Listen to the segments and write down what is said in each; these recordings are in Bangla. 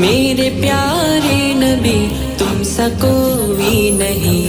मेरे प्यारे नबी तुम सा कोई नहीं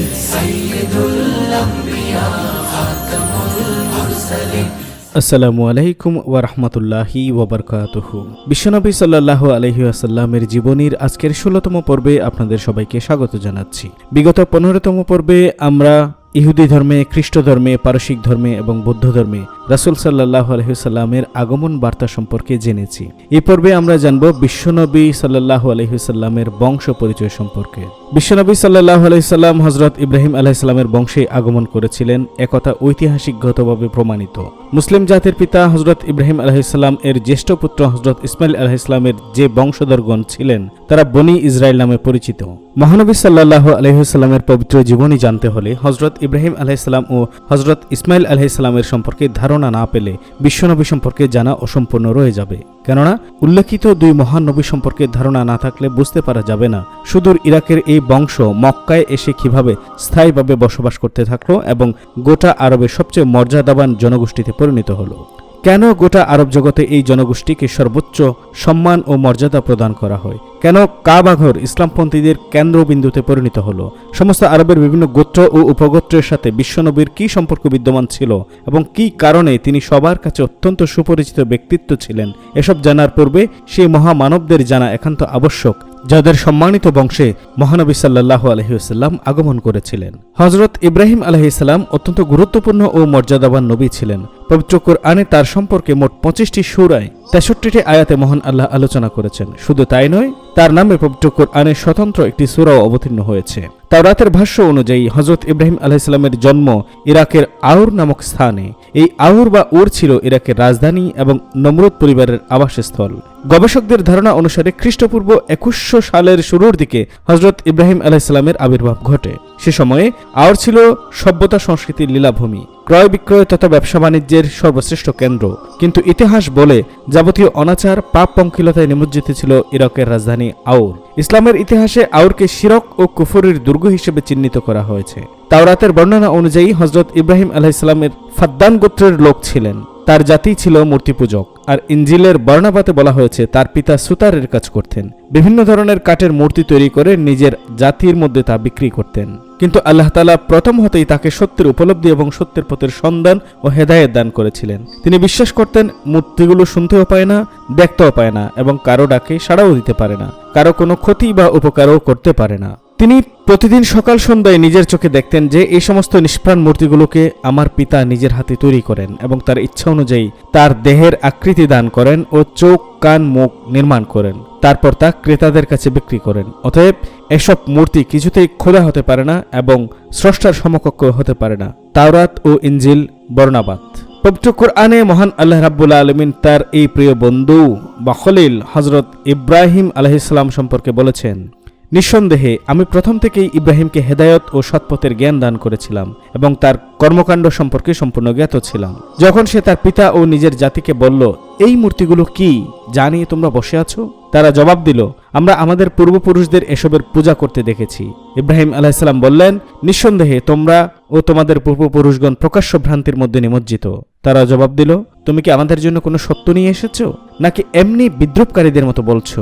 আসসালামু আলাইকুম ওয়ারহমতুল্লাহি ওবরকাতুহু বিশ্বনবী সাল্লাহ আলহি আসাল্লামের জীবনীর আজকের ষোলোতম পর্বে আপনাদের সবাইকে স্বাগত জানাচ্ছি বিগত পনেরোতম পর্বে আমরা ইহুদি ধর্মে, খ্রিস্ট ধর্মে, পারসিক ধর্মে এবং বৌদ্ধ ধর্মে রাসুল সাল্লাহ আলহিসাল্লামের আগমন বার্তা সম্পর্কে জেনেছি। এই পর্বে আমরা জানব বিশ্বনবী সাল্লাহ আলহিসাল্লামের বংশ পরিচয় সম্পর্কে। বিশ্বনবী সাল্লাহ আলহিসাল্লাম হজরত ইব্রাহিম আলাইসাল্লামের বংশে আগমন করেছিলেন, একথা ঐতিহাসিকগতভাবে প্রমাণিত। মুসলিম জাতির পিতা হজরত ইব্রাহিম আলাহিসাল্লাম এর জ্যেষ্ঠ পুত্র হজরত ইসমাইল আলাহিসাল্লামের যে বংশধরগণ ছিলেন, তারা বনি ইসরায়েল নামে পরিচিত। মহানবী সাল্লাহ আলহিসাল্লামের পবিত্র জীবনী জানতে হলে হজরত ইব্রাহিম আলাহিসাল্লাম ও হজরত ইসমাইল আলাহিসাল্লামের সম্পর্কে ধারণা না পেলে বিশ্বনবী সম্পর্কে জানা অসম্পূর্ণ রয়ে যাবে। কেননা, উল্লেখিত দুই মহান নবী সম্পর্কে ধারণা না থাকলে বুঝতে পারা যাবে না সুদূর ইরাকের এই বংশ মক্কায় এসে কীভাবে স্থায়ীভাবে বসবাস করতে থাকল এবং গোটা আরবের সবচেয়ে মর্যাদাবান জনগোষ্ঠীতে পরিণত হলো। কেন গোটা আরব জগতে এই জনগোষ্ঠীকে সর্বোচ্চ সম্মান ও মর্যাদা প্রদান করা হয়? কেন কাবাঘর ইসলামপন্থীদের কেন্দ্রবিন্দুতে পরিণত হলো? সমস্ত আরবের বিভিন্ন গোত্র ও উপগোত্রের সাথে বিশ্বনবীর কী সম্পর্ক বিদ্যমান ছিল? এবং কী কারণে তিনি সবার কাছে অত্যন্ত সুপরিচিত ব্যক্তিত্ব ছিলেন? এসব জানার পূর্বে সেই মহামানবদের জানা একান্ত আবশ্যক, যাদের সম্মানিত বংশে মহানবী সাল্লাহ আলহিউসাল্লাম আগমন করেছিলেন। হজরত ইব্রাহিম আলহিসাল্লাম অত্যন্ত গুরুত্বপূর্ণ ও মর্যাদাবান নবী ছিলেন। পবিত্র কোরআনে তার সম্পর্কে মোট পঁচিশটি সুরায় তেষট্টিটি আয়াতে মহান আল্লাহ আলোচনা করেছেন। শুধু তাই নয়, তার নামে পবিত্র কোরআনে স্বতন্ত্র একটি সুরাও অবতীর্ণ হয়েছে। তাওরাতের ভাষ্য অনুযায়ী হজরত ইব্রাহিম আলাইসাল্লামের জন্ম ইরাকের আউর নামক স্থানে। এই আউর বা উর ছিল ইরাকের রাজধানী এবং নমরুদ পরিবারের আবাসস্থল। গবেষকদের ধারণা অনুসারে খ্রিস্টপূর্ব একুশশো সালের শুরুর দিকে হজরত ইব্রাহিম আলাইসাল্লামের আবির্ভাব ঘটে। সে সময়ে আওর ছিল সভ্যতা সংস্কৃতির লীলাভূমি। ক্রয় বিক্রয় তথা ব্যবসা বাণিজ্যের সর্বশ্রেষ্ঠ কেন্দ্র। কিন্তু ইতিহাস বলে যাবতীয় অনাচার, পাপ পঙ্কিলতায় নিমজ্জিত ছিল ইরাকের রাজধানী আউর। ইসলামের ইতিহাসে আউরকে শিরক ও কুফরের দুর্গ হিসেবে চিহ্নিত করা হয়েছে। তাওরাতের বর্ণনা অনুযায়ী হজরত ইব্রাহিম আলাহিসাল্লামের ফাদ্দান গোত্রের লোক ছিলেন। তার জাতি ছিল মূর্তিপূজক। আর ইঞ্জিলের বর্ণাপাতে বলা হয়েছে, তার পিতা সুতারের কাজ করতেন। বিভিন্ন ধরনের কাঠের মূর্তি তৈরি করে নিজের জাতির মধ্যে তা বিক্রি করতেন। কিন্তু আল্লাহ তালা প্রথম হতেই তাকে সত্যের উপলব্ধি এবং সত্যের পথের সন্ধান ও হেদায়েত দান করেছিলেন। তিনি বিশ্বাস করতেন, মূর্তিগুলো শুনতেও পায় না, দেখতেও পায় না এবং কারও ডাকে সাড়াও দিতে পারে না, কারও কোনো ক্ষতি বা উপকারও করতে পারে না। তিনি প্রতিদিন সকাল সন্ধ্যায় নিজের চোখে দেখতেন যে এই সমস্ত নিষ্প্রাণ মূর্তিগুলোকে আমার পিতা নিজের হাতে তৈরি করেন এবং তার ইচ্ছা অনুযায়ী তার দেহের আকৃতি দান করেন ও চোখ, কান, মুখ নির্মাণ করেন। তারপর তা ক্রেতাদের কাছে বিক্রি করেন। অতএব এসব মূর্তি কিছুতেই খোলা হতে পারে না এবং স্রষ্টার সমকক্ষ হতে পারে না। তাওরাত ও ইঞ্জিল বর্ণাবাদ। পবিত্র কোরআনে মহান আল্লাহ রাব্বুল আলমিন তার এই প্রিয় বন্ধু বা খলিল হজরত ইব্রাহিম আলহিসাল্লাম সম্পর্কে বলেছেন নিঃসন্দেহে, আমি প্রথম থেকেই ইব্রাহিমকে হেদায়ত ও সৎপথের জ্ঞান দান করেছিলাম এবং তার কর্মকাণ্ড সম্পর্কে সম্পূর্ণ জ্ঞাত ছিলাম। যখন সে তার পিতা ও নিজের জাতিকে বলল, এই মূর্তিগুলো কি? যা নিয়ে তোমরা বসে আছো? তারা জবাব দিল, আমরা আমাদের পূর্বপুরুষদের এসবের পূজা করতে দেখেছি। ইব্রাহিম আলাহিসাল্লাম বললেন, নিঃসন্দেহে, তোমরা ও তোমাদের পূর্বপুরুষগণ প্রকাশ্য ভ্রান্তির মধ্যে নিমজ্জিত। তারা জবাব দিল, তুমি কি আমাদের জন্য কোনো সত্য নিয়ে এসেছ? নাকি এমনি বিদ্রুপকারীদের মতো বলছো?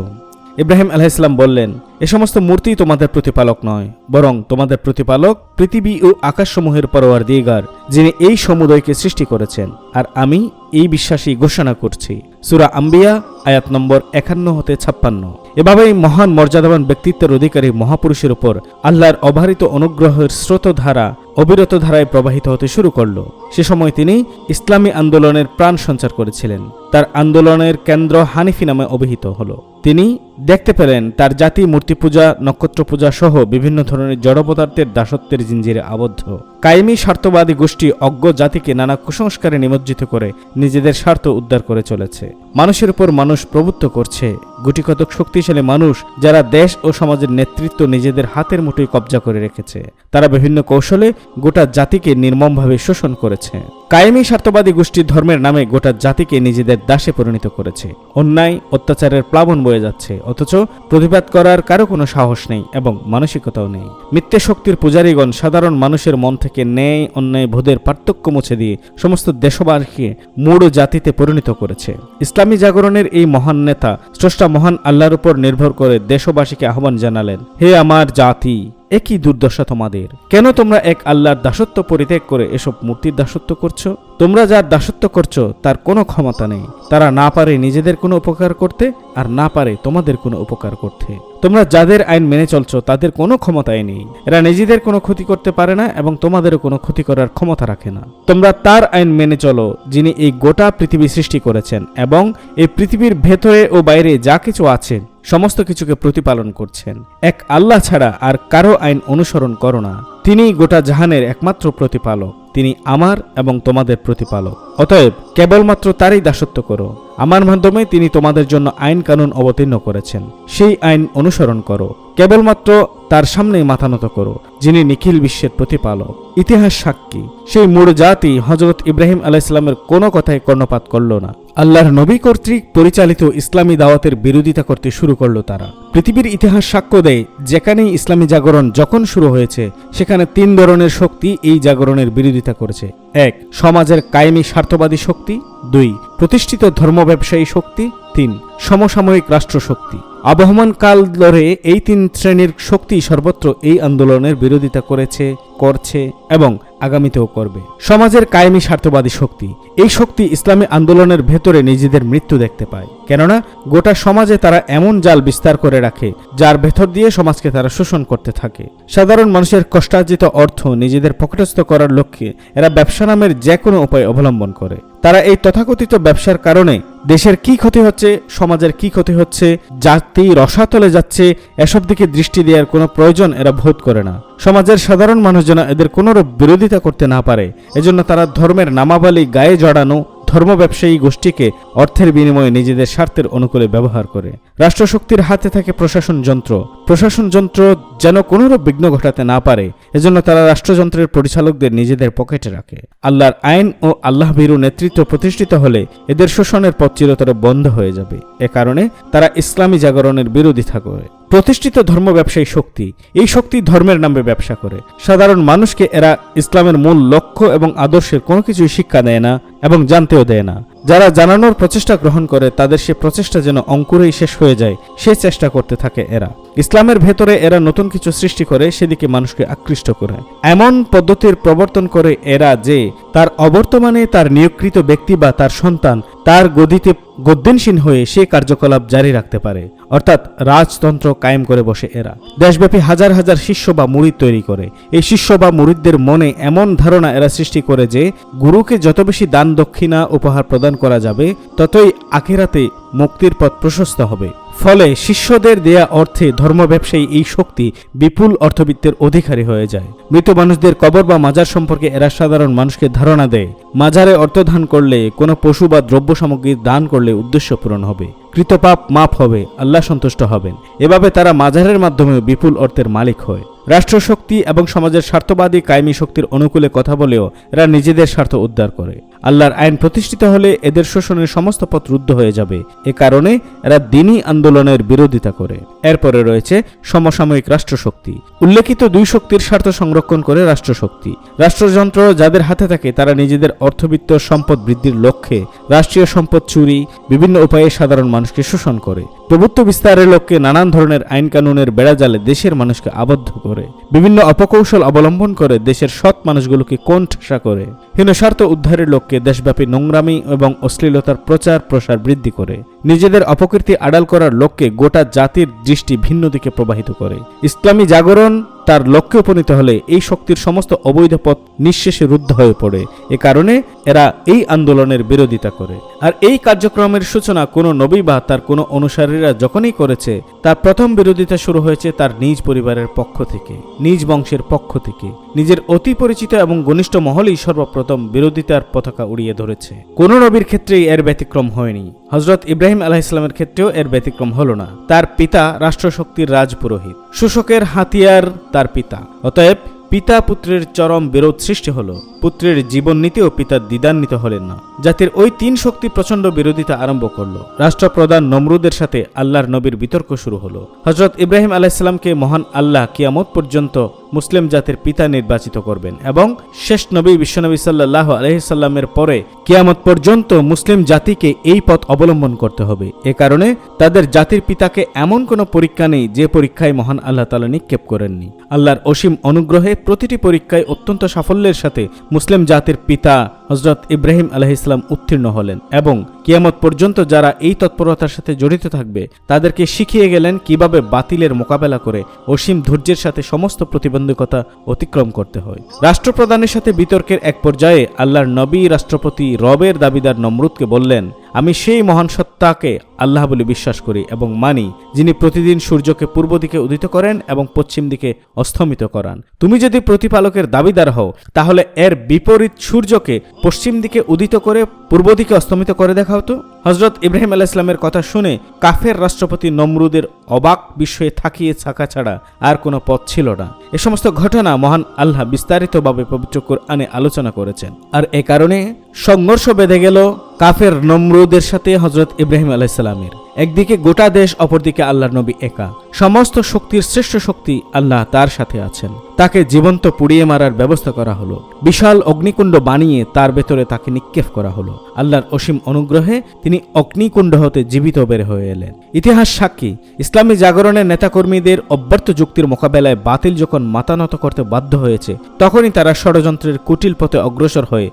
ইব্রাহিম আলাহিসাল্লাম বললেন, এ সমস্ত মূর্তি তোমাদের প্রতিপালক নয়, বরং তোমাদের প্রতিপালক পৃথিবী ও আকাশসমূহের পরোয়ার দিগার যিনি এই সমুদয়কে সৃষ্টি করেছেন। আর আমি এই বিশ্বাসী ঘোষণা করছি। সুরা আম্বিয়া, আয়াত নম্বর একান্ন হতে ছাপ্পান্ন। এভাবেই মহান মর্যাদাবান ব্যক্তিত্বের অধিকারী মহাপুরুষের উপর আল্লাহর অবারিত অনুগ্রহের স্রোতধারা অবিরত ধারায় প্রবাহিত হতে শুরু করল। সে সময় তিনি ইসলামী আন্দোলনের প্রাণ সঞ্চার করেছিলেন। তার আন্দোলনের কেন্দ্র হানিফি নামে অভিহিত হল। তিনি দেখতে পেলেন তার জাতি, মূর্তি পূজা, নক্ষত্র পূজা সহ বিভিন্ন ধরনের জড় পদার্থের দাসত্বের জিঞ্জিরে আবদ্ধ। কায়েমি স্বার্থবাদী গোষ্ঠী অজ্ঞ জাতিকে নানা কুসংস্কারে নিমজ্জিত করে নিজেদের স্বার্থ উদ্ধার করে চলেছে। মানুষের উপর মানুষ প্রভুত্ব করছে। গুটিকতক শক্তিশালী মানুষ যারা দেশ ও সমাজের নেতৃত্ব নিজেদের হাতের মুঠোয় কবজা করে রেখেছে, তারা বিভিন্ন কৌশলে গোটা জাতিকে নির্মমভাবে শোষণ করেছে। কায়েমি স্বার্থবাদী গোষ্ঠীর ধর্মের নামে গোটা জাতিকে নিজেদের দাসে পরিণত করেছে। অন্যায়, অত্যাচারের প্লাবন বয়ে যাচ্ছে। অথচ প্রতিবাদ করার কারও কোনো সাহস নেই এবং মানসিকতাও নেই। মিথ্যে শক্তির পূজারীগণ সাধারণ মানুষের মন থেকে ন্যায়, অন্যায় ভোধের পার্থক্য মুছে দিয়ে সমস্ত দেশবাসীকে মূড় জাতিতে পরিণত করেছে। ইসলামী জাগরণের এই মহান নেতা, স্রষ্টা মহান আল্লাহর উপর নির্ভর করে দেশবাসীকে আহ্বান জানালেন, হে আমার জাতি একই দুর্দশা তোমাদের। কেন তোমরা এক আল্লাহর দাসত্ব পরিত্যাগ করে এসব মূর্তির দাসত্ব করছ? তোমরা যার দাসত্ব করছ, তার কোনো ক্ষমতা নেই। তারা না পারে নিজেদের কোনো উপকার করতে, আর না পারে তোমাদের কোনো উপকার করতে। তোমরা যাদের আইন মেনে চলছ, তাদের কোনো ক্ষমতাই নেই। এরা নিজেদের কোনো ক্ষতি করতে পারে না এবং তোমাদেরও কোনো ক্ষতি করার ক্ষমতা রাখে না। তোমরা তার আইন মেনে চলো, যিনি এই গোটা পৃথিবী সৃষ্টি করেছেন এবং এই পৃথিবীর ভেতরে ও বাইরে যা কিছু আছে, সমস্ত কিছুকে প্রতিপালন করছেন। এক আল্লাহ ছাড়া আর কারও আইন অনুসরণ করো না। তিনি গোটা জাহানের একমাত্র প্রতিপালক। তিনি আমার এবং তোমাদের প্রতিপালক। অতএব কেবলমাত্র তারই দাসত্ব করো। আমার মাধ্যমে তিনি তোমাদের জন্য আইন কানুন অবতীর্ণ করেছেন। সেই আইন অনুসরণ করো। কেবলমাত্র তার সামনেই মাথা নত করো, যিনি নিখিল বিশ্বের প্রতিপালক। ইতিহাস সাক্ষী, সেই মূল জাতি হজরত ইব্রাহিম আলাহ ইসলামের কোনো কথায় কর্ণপাত করল না। আল্লাহর নবী কর্তৃক পরিচালিত ইসলামী দাওয়াতের বিরোধিতা করতে শুরু করল তারা। পৃথিবীর ইতিহাস সাক্ষ্য দেয়, যেখানেই ইসলামী জাগরণ যখন শুরু হয়েছে, সেখানে তিন ধরনের শক্তি এই জাগরণের বিরোধিতা করেছে। এক, সমাজের কায়েমি স্বার্থবাদী শক্তি। দুই, প্রতিষ্ঠিত ধর্ম ব্যবসায়ী শক্তি। তিন, সমসাময়িক রাষ্ট্রশক্তি। আবহমান কাল ধরে এই তিন শ্রেণির শক্তি সর্বত্র এই আন্দোলনের বিরোধিতা করেছে, করছে এবং আগামীতেও করবে। সমাজের কায়েমি স্বার্থবাদী শক্তি। এই শক্তি ইসলামী আন্দোলনের ভেতরে নিজেদের মৃত্যু দেখতে পায়। কেননা গোটা সমাজে তারা এমন জাল বিস্তার করে রাখে, যার ভেতর দিয়ে সমাজকে তারা শোষণ করতে থাকে। সাধারণ মানুষের কষ্টার্জিত অর্থ নিজেদের পকেটস্থ করার লক্ষ্যে এরা ব্যবসা নামের যে কোনো উপায় অবলম্বন করে। তারা এই তথাকথিত ব্যবসার কারণে দেশের কি ক্ষতি হচ্ছে, সমাজের কি ক্ষতি হচ্ছে, জাতি রসাতলে যাচ্ছে, এসব দিকে দৃষ্টি দেওয়ার কোনো প্রয়োজন এরা বোধ করে না। সমাজের সাধারণ মানুষ যেন এদের কোনোরূপ বিরোধিতা করতে না পারে, এজন্য তারা ধর্মের নামাবলী গায়ে জড়ানো ধর্ম ব্যবসায়ী গোষ্ঠীকে অর্থের বিনিময়ে নিজেদের স্বার্থের অনুকূলে ব্যবহার করে। রাষ্ট্রশক্তির হাতে থাকে প্রশাসন যন্ত্র। প্রশাসন যন্ত্র যেন কোনোরূপ বিঘ্ন ঘটাতে না পারে, এজন্য তারা রাষ্ট্রযন্ত্রের পরিচালকদের নিজেদের পকেটে রাখে। আল্লাহর আইন ও আল্লাহ ভীরু নেতৃত্ব প্রতিষ্ঠিত হলে এদের শোষণের পথ চিরতর বন্ধ হয়ে যাবে। এ কারণে তারা ইসলামী জাগরণের বিরোধিতা করে। প্রতিষ্ঠিত ধর্ম ব্যবসায়ী শক্তি। এই শক্তি ধর্মের নামে ব্যবসা করে। সাধারণ মানুষকে এরা ইসলামের মূল লক্ষ্য এবং আদর্শের কোনো কিছুই শিক্ষা দেয় না এবং জানতেও দেয় না। যারা জানানোর প্রচেষ্টা গ্রহণ করে, তাদের সে প্রচেষ্টা যেন অঙ্কুরেই শেষ হয়ে যায় সে চেষ্টা করতে থাকে এরা। ইসলামের ভেতরে এরা নতুন কিছু সৃষ্টি করে, সেদিকে মানুষকে আকৃষ্ট করে। এমন পদ্ধতির প্রবর্তন করে এরা যে, তার অবর্তমানে তার নিয়োগকৃত ব্যক্তি বা তার সন্তান তার গদিতে গদ্দিনসীন হয়ে সে কার্যকলাপ জারি রাখতে পারে। অর্থাৎ রাজতন্ত্র কায়েম করে বসে এরা। দেশব্যাপী হাজার হাজার শিষ্য বা মুরিদ তৈরি করে। এই শিষ্য বা মুরিদদের মনে এমন ধারণা এরা সৃষ্টি করে যে, গুরুকে যত বেশি দান, দক্ষিণা, উপহার প্রদান করা যাবে, ততই আখিরাতে মুক্তির পথ প্রশস্ত হবে। ফলে শিষ্যদের দেয়া অর্থে ধর্ম ব্যবসায়ী এই শক্তি বিপুল অর্থবিত্তের অধিকারী হয়ে যায়। মৃত মানুষদের কবর বা মাজার সম্পর্কে এরা সাধারণ মানুষকে ধারণা দেয়। মাজারে অর্থদান করলে, কোনো পশু বা দ্রব্য সামগ্রী দান করলে উদ্দেশ্য পূরণ হবে। কৃতপাপ মাপ হবে, আল্লাহ সন্তুষ্ট হবেন। এভাবে তারা মাজারের মাধ্যমে বিপুল অর্থের মালিক হয়। রাষ্ট্রশক্তি এবং সমাজের স্বার্থবাদী কায়েমী শক্তির অনুকূলে কথা বলেও এরা নিজেদের স্বার্থ উদ্ধার করে। আল্লাহর আইন প্রতিষ্ঠিত হলে এদের শোষণের সমস্ত পথ রুদ্ধ হয়ে যাবে। এ কারণে এরা দিনই আন্দোলনের বিরোধিতা করে। এরপরে রয়েছে সমসাময়িক রাষ্ট্রশক্তি। উল্লেখিত দুই শক্তির স্বার্থ সংরক্ষণ করে রাষ্ট্রশক্তি। রাষ্ট্রযন্ত্র যাদের হাতে থাকে, তারা নিজেদের অর্থবিত্ত সম্পদ বৃদ্ধির লক্ষ্যে রাষ্ট্রীয় সম্পদ চুরি, বিভিন্ন উপায়ে সাধারণ মানুষকে শোষণ করে। প্রভুত্ব বিস্তারের লক্ষ্যে নানান ধরনের আইন কানুনের বেড়াজালে দেশের মানুষকে আবদ্ধ করে। বিভিন্ন অপকৌশল অবলম্বন করে দেশের সৎ মানুষগুলোকে কোণঠাসা করে। হীনস্বার্থ উদ্ধারের লক্ষ্যে দেশব্যাপী নোংরামি এবং অশ্লীলতার প্রচার প্রসার বৃদ্ধি করে। নিজেদের অপকীর্তি আড়াল করার লক্ষ্যে গোটা জাতির দৃষ্টি ভিন্ন দিকে প্রবাহিত করে। ইসলামী জাগরণ তার লক্ষ্যে উপনীত হলে এই শক্তির সমস্ত অবৈধ পথ নিঃশেষে রুদ্ধ হয়ে পড়ে। এ কারণে এরা এই আন্দোলনের বিরোধিতা করে। আর এই কার্যক্রমের সূচনা কোনো নবী বা তার কোনো অনুসারীরা যখনই করেছে, তার প্রথম বিরোধিতা শুরু হয়েছে তার নিজ পরিবারের পক্ষ থেকে, নিজ বংশের পক্ষ থেকে। নিজের অতি পরিচিত এবং ঘনিষ্ঠ মহলেই সর্বপ্রথম বিরোধিতার পতাকা উড়িয়ে ধরেছে। কোন নবীর ক্ষেত্রেই এর ব্যতিক্রম হয়নি। হজরত ইব্রাহিম আলাহ ইসলামের ক্ষেত্রেও এর ব্যতিক্রম হলো না। তার পিতা রাষ্ট্রশক্তির রাজপুরোহিত। শোষকের হাতিয়ার তার পিতা। অতএব পিতা পুত্রের চরম বিরোধ সৃষ্টি হল। পুত্রের জীবন নীতিও পিতা দ্বিধান্বিত হলেন না। জাতির ওই তিন শক্তি প্রচণ্ড বিরোধিতা আরম্ভ করল। রাষ্ট্রপ্রধান নমরুদের সাথে আল্লাহর নবীর বিতর্ক শুরু হলো। হজরত ইব্রাহিম আলাইসাল্লামকে মহান আল্লাহ কিয়ামত পর্যন্ত মুসলিম জাতির পিতা নির্বাচিত করবেন এবং শেষ নবী বিশ্বনবী সাল্লাহ আলহিসাল্লামের পরে কিয়ামত পর্যন্ত মুসলিম জাতিকে এই পথ অবলম্বন করতে হবে। এ কারণে তাদের জাতির পিতাকে এমন কোনো পরীক্ষা নেই যে পরীক্ষায় মহান আল্লাহ তালা নিক্ষেপ করেননি। আল্লাহর অসীম অনুগ্রহে প্রতিটি পরীক্ষায় অত্যন্ত সাফল্যের সাথে মুসলিম জাতির পিতা হজরত ইব্রাহিম আলহিসাম উত্তীর্ণ হলেন এবং কিয়ামত পর্যন্ত যারা এই তৎপরতার সাথে জড়িত থাকবে, তাদেরকে শিখিয়ে গেলেন কীভাবে বাতিলের মোকাবেলা করে অসীম ধৈর্যের সাথে সমস্ত প্রতিবন্ধকতা অতিক্রম করতে হয়। রাষ্ট্রপ্রধানের সাথে বিতর্কের এক পর্যায়ে আল্লাহর নবী রাষ্ট্রপতি রবের দাবিদার নমরুদকে বললেন আমি সেই মহান সত্তাকে আল্লাহ বলে বিশ্বাস করি এবং মানি, যিনি প্রতিদিন সূর্যকে পূর্ব দিকে উদিত করেন এবং পশ্চিম দিকে অস্তমিত করান। তুমি যদি প্রতিপালকের দাবিদার হও, তাহলে এর বিপরীত সূর্যকে পশ্চিম দিকে উদিত করে পূর্ব দিকে অস্তমিত করে দেখাও তো। হজরত ইব্রাহিম আলাহ ইসলামের কথা শুনে কাফের রাষ্ট্রপতি নমরুদের অবাক বিস্ময়ে থাকিয়ে থাকা ছাড়া আর কোনো পথ ছিল না। এ সমস্ত ঘটনা মহান আল্লাহ বিস্তারিতভাবে পবিত্র কোরআনে আলোচনা করেছেন। আর এ কারণে সংঘর্ষ বেঁধে গেল কাফের নমরুদের সাথে হজরত ইব্রাহিম আলাইসাল্লামের একদিকে গোটা দেশ, অপরদিকে আল্লাহর নবী একা। সমস্ত শক্তির শ্রেষ্ঠ শক্তি আল্লাহ তার সাথে আছেন। তাকে জীবন্ত পুড়িয়ে মারার ব্যবস্থা করা হলো। বিশাল অগ্নিকুণ্ড বানিয়ে তার ভেতরে তাকে নিক্ষেপ করা হলো। আল্লাহর অসীম অনুগ্রহে তিনি অগ্নিকুণ্ড হতে জীবিত বের হয়ে এলেন। ইতিহাস সাক্ষী, ইসলামী জাগরণের নেতাকর্মীদের অব্যর্থ যুক্তির মোকাবেলায় বাতিল যখন মাতানত করতে বাধ্য হয়েছে, তখনই তারা ষড়যন্ত্রের কুটিল পথে অগ্রসর হয়ে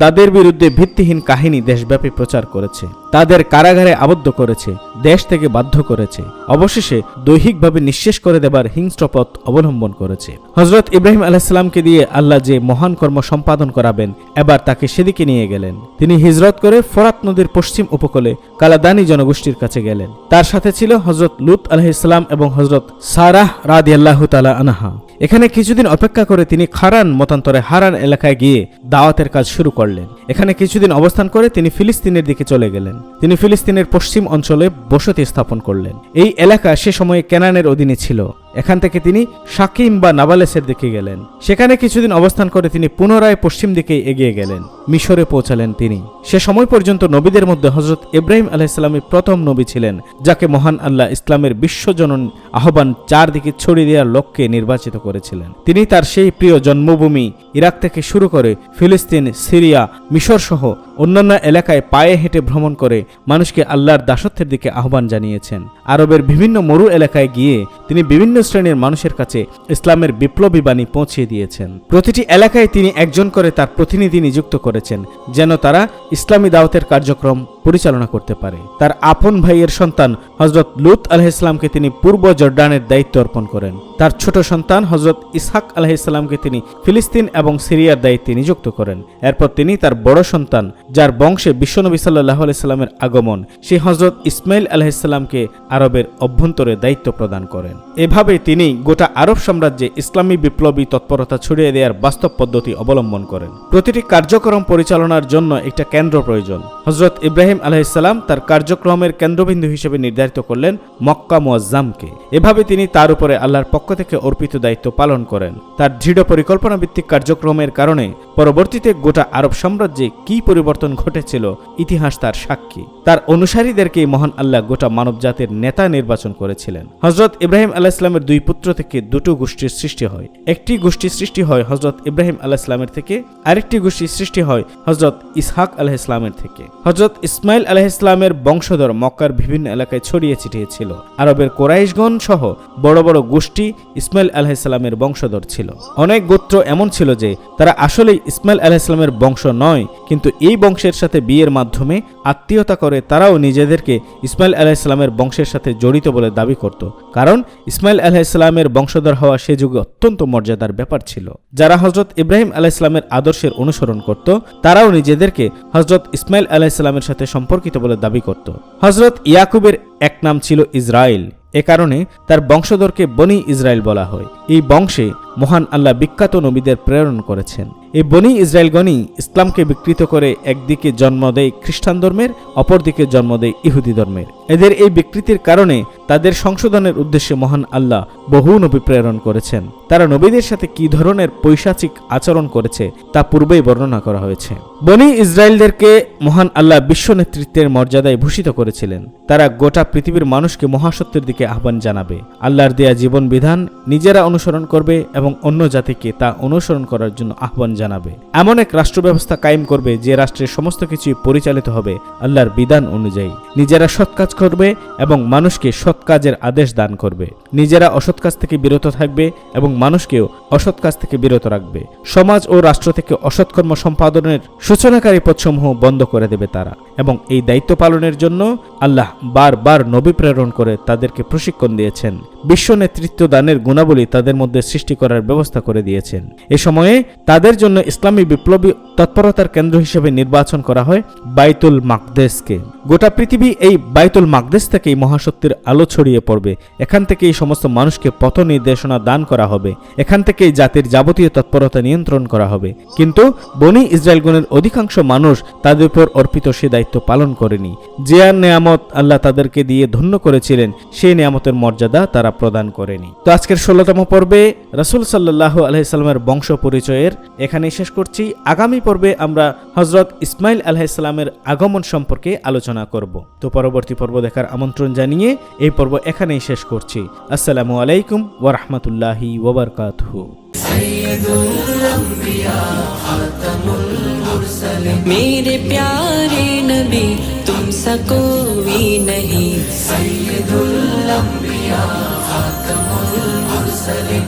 তাদের বিরুদ্ধে ভিত্তিহীন কাহিনী দেশব্যাপী প্রচার করেছে। তাদের কারাগারে আবদ্ধ করেছে, দেশ থেকে বাধ্য করেছে। অবশেষে দৈহিকভাবে নিঃশেষ করে দেবার হিংস্র পথ অবলম্বন করেছে। হজরত ইব্রাহিম আলাহিসাল্লামকে দিয়ে আল্লাহ যে মহান কর্ম সম্পাদন করাবেন, এবার তাকে সেদিকে নিয়ে গেলেন। তিনি হিজরত করে ফরাত নদীর পশ্চিম উপকূলে কালাদানি জনগোষ্ঠীর কাছে গেলেন। তার সাথে ছিল হজরত লুত আলহিসাম এবং হজরত সারাহ রাদি আল্লাহ তালা আনাহা। এখানে কিছুদিন অপেক্ষা করে তিনি খারান মতান্তরে হারান এলাকায় গিয়ে দাওয়াতের কাজ শুরু করলেন। এখানে কিছুদিন অবস্থান করে তিনি ফিলিস্তিনের দিকে চলে গেলেন। তিনি ফিলিস্তিনের পশ্চিম অঞ্চলে বসতি স্থাপন করলেন। এই এলাকা সে সময়ে কেনানের অধীনে ছিল। এখান থেকে তিনি সাকিম বা নাবালেসের দিকে গেলেন। সেখানে কিছুদিন অবস্থান করে তিনি পুনরায় পশ্চিম দিকে এগিয়ে গেলেন। মিশরে পৌঁছালেন তিনি। সে সময় পর্যন্ত নবীদের মধ্যে হজরত ইব্রাহিম আলাইসাল্লামের প্রথম নবী ছিলেন, যাকে মহান আল্লাহ ইসলামের বিশ্বজনন আহ্বান চারদিকে ছড়িয়ে দেওয়ার লক্ষ্যে নির্বাচিত করেছিলেন। তিনি তার সেই প্রিয় জন্মভূমি ইরাক থেকে শুরু করে ফিলিস্তিন, সিরিয়া, মিশর সহ অন্যান্য এলাকায় পায়ে হেঁটে ভ্রমণ করে মানুষকে আল্লাহর দাসত্বের দিকে আহ্বান জানিয়েছেন। আরবের বিভিন্ন মরু এলাকায় গিয়ে তিনি বিভিন্ন শ্রেণির মানুষের কাছে ইসলামের বিপ্লবী বাণী পৌঁছিয়ে দিয়েছেন। প্রতিটি এলাকায় তিনি একজন করে তার প্রতিনিধি নিযুক্ত করেছেন, যেন তারা ইসলামী দাওয়াতের কার্যক্রম পরিচালনা করতে পারে। তার আপন ভাইয়ের সন্তান হজরত লুত আলহিসামকে তিনি পূর্ব জর্ডানের দায়িত্ব অর্পণ করেন। তার ছোট সন্তান হজরত ইসহাক আলহিসামকে তিনি ফিলিস্তিন এবং সিরিয়ার দায়িত্বে নিযুক্ত করেন। এরপর তিনি তার বড় সন্তান, যার বংশে বিশ্বনবী সাল্লাহ আলাইস্লামের আগমন, সেই হজরত ইসমাইল আলহিসামকে আরবের অভ্যন্তরে দায়িত্ব প্রদান করেন। এভাবে তিনি গোটা আরব সাম্রাজ্যে ইসলামী বিপ্লবী তৎপরতা ছড়িয়ে দেওয়ার বাস্তব পদ্ধতি অবলম্বন করেন। প্রতিটি কার্যক্রম পরিচালনার জন্য একটা কেন্দ্র প্রয়োজন। হজরত ইব্রাহিম আলহিসাল্লাম তার কার্যক্রমের কেন্দ্রবিন্দু হিসেবে নির্ধারিত করলেন মক্কা মুয়াজ্জামকে এভাবে তিনি তার উপরে আল্লাহর পক্ষ থেকে অর্পিত দায়িত্ব পালন করেন। তার দৃঢ় পরিকল্পনা ভিত্তিক কার্যক্রমের কারণে পরবর্তীতে গোটা আরব সাম্রাজ্যে কি পরিবর্তন ঘটেছিল ইতিহাস তার সাক্ষী। তার অনুসারীদেরকে মহান আল্লাহ গোটা মানব জাতির নেতা নির্বাচন করেছিলেন। হজরত ইব্রাহিম আলাহ ইসলামের দুই পুত্র থেকে দুটো গোষ্ঠীর সৃষ্টি হয়। একটি গোষ্ঠীর সৃষ্টি হয় হজরত ইব্রাহিম আলাহ ইসলামের থেকে, আরেকটি গোষ্ঠীর সৃষ্টি হয় হজরত ইসহাক আলাহ ইসলামের থেকে। হজরত ইসমাইল আলাহ ইসলামের বংশধর মক্কার বিভিন্ন এলাকায় ছড়িয়ে ছিটিয়ে ছিল। আরবের কোরাইশগণ সহ বড় বড় গোষ্ঠী ইসমাইল আলাহ ইসলামের বংশধর ছিল। অনেক গোত্র এমন ছিল যে, তারা আসলেই ইসমাইল আলাহ ইসলামের বংশ নয়, কিন্তু এই বংশের সাথে বিয়ের মাধ্যমে আত্মীয়তা করে তারাও নিজেদেরকে ইসমাইল আলাহ ইসলামের বংশের সাথে জড়িত বলে দাবি করত। কারণ ইসমাইল আলাহ ইসলামের বংশধর হওয়া সে যুগে অত্যন্ত মর্যাদার ব্যাপার ছিল। যারা হজরত ইব্রাহিম আলাহ ইসলামের আদর্শের অনুসরণ করত, তারাও নিজেদেরকে হজরত ইসমাইল আলাহ ইসলামের সাথে সম্পর্কিত বলে দাবি করত। হজরত ইয়াকুবের এক নাম ছিল ইসরায়েল এ কারণে তার বংশধরকে বনি ইসরায়েল বলা হয়। এই বংশে মহান আল্লাহ বিখ্যাত নবীদের প্রেরণ করেছেন। এই বনি ইসরায়েলগণই ইসলামকে বিকৃত করে একদিকে জন্ম দেয় খ্রিস্টান ধর্মের, অপরদিকে জন্ম দেয় ইহুদি ধর্মের। এদের এই বিকৃতির কারণে তাদের সংশোধনের উদ্দেশ্যে মহান আল্লাহ বহু নবী প্রেরণ করেছেন। তারা নবীদের সাথে কি ধরনের পৈশাচিক আচরণ করেছে তা পূর্বেই বর্ণনা করা হয়েছে। বনি ইসরায়েলদেরকে মহান আল্লাহ বিশ্ব নেতৃত্বের মর্যাদায় ভূষিত করেছিলেন। তারা গোটা পৃথিবীর মানুষকে মহাসত্যের দিকে আহ্বান জানাবে। আল্লাহর দেয়া জীবন বিধান নিজেরা অনুসরণ করবে এবং অন্য জাতিকে তা অনুসরণ করার জন্য আহ্বান জানাবে। এমন এক রাষ্ট্র ব্যবস্থা কায়েম করবে যে রাষ্ট্রের সমস্ত কিছুই পরিচালিত হবে আল্লাহর বিধান অনুযায়ী। নিজেরা সৎ কাজ করবে এবং মানুষকে সৎ কাজের আদেশ দান করবে। নিজেরা অসৎ কাজ থেকে বিরত থাকবে এবং মানুষকেও অসৎ কাজ থেকে বিরত রাখবে। সমাজ ও রাষ্ট্র থেকে অসৎকর্ম সম্পাদনের সূচনাকারী পথসমূহ বন্ধ করে দেবে তারা। এবং এই দায়িত্ব পালনের জন্য আল্লাহ বারবার নবী প্রেরণ করে তাদেরকে প্রশিক্ষণ দিয়েছেন। বিশ্ব নেতৃত্ব দানের গুণাবলী তাদের মধ্যে সৃষ্টি করার ব্যবস্থা করে দিয়েছেন। এ সময়ে তাদের জন্য ইসলামী বিপ্লবী তৎপরতার কেন্দ্র হিসেবে নির্বাচন করা হয় বাইতুল মাকদেসকে গোটা পৃথিবী এই বাইতুল মাকদেস থেকেই মহাশক্তির আলো ছড়িয়ে পড়বে। এখান থেকেই সমস্ত মানুষকে পথ নির্দেশনা দান করা হবে। এখান থেকেই জাতির যাবতীয় তৎপরতা নিয়ন্ত্রণ করা হবে। কিন্তু বনি ইসরায়েলগণের অধিকাংশ মানুষ তাদের উপর অর্পিত সে দায়িত্ব পালন করেনি। যে আর নেয়ামত আল্লাহ তাদেরকে দিয়ে ধন্য করেছিলেন, সেই নেয়ামতের মর্যাদা তারা প্রদান করেনি। তো আজকের ষোলোতম পর্বে রাসুল সাল্লাহ আলহিসাল্লামের বংশ পরিচয়ের এখানেই শেষ করছি। আগামী পর্বে আমরা হজরত ইসমাইল আলাহিসাল্লামের আগমন সম্পর্কে আলোচনা করব। তো পরবর্তী পর্ব দেখার আমন্ত্রণ জানিয়ে এই পর্ব এখানেই শেষ করছি। আসসালামু আলাইকুম ওরহমতুল্লাহি ওবরকাতহু سید الانبیاء خاتم المرسلین میرے پیارے نبی، تم سا کوئی نہیں۔ سید الانبیاء خاتم المرسلین